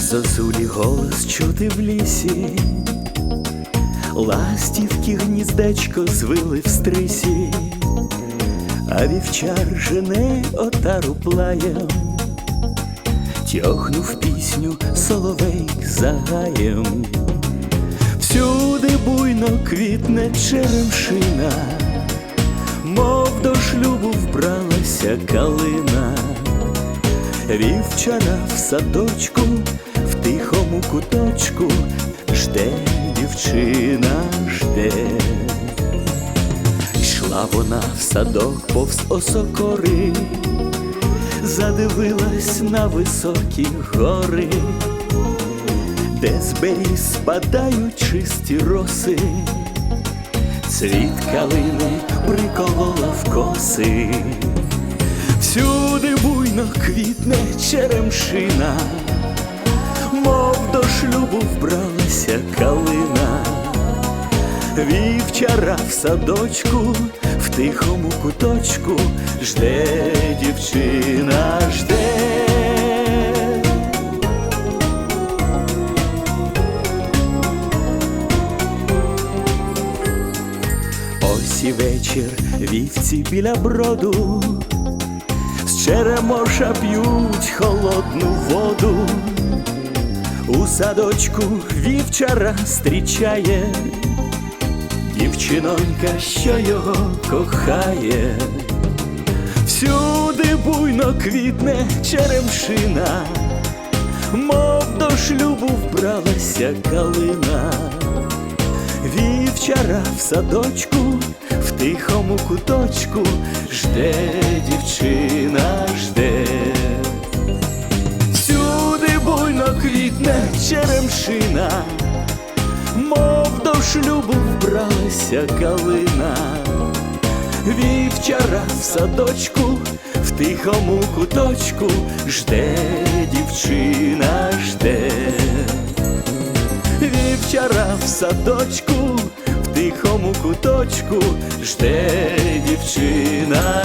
зозулі голос чути в лісі, ластівки гніздечко звили в стрисі, а вівчар жене отару плаєм, тьохнув пісню соловей за гаєм. Всюди буйно квітне черемшина, мов до шлюбу вбралася калина, вівчара в садочку, куточку, жде дівчина, жде. Йшла вона в садок повз осокори, задивилась на високі гори де з беріз спадають чисті роси, цвіт калини приколола в коси, всюди буйно квітне черемшина, шлюбу вбралася калина, вівчара в садочку, в тихому куточку жде дівчина, жде. Ось і вечір вівці біля броду, з черемоша п'ють холодну воду, у садочку вівчара зустрічає, дівчинонька, що його кохає, всюди буйно квітне черемшина, мов до шлюбу вбралася калина. Вівчара в садочку, в тихому куточку жде черемшина, мов до шлюбу вбралася калина. Вівчара в садочку, в тихому куточку жде дівчина, жде. Вівчара в садочку, в тихому куточку жде дівчина.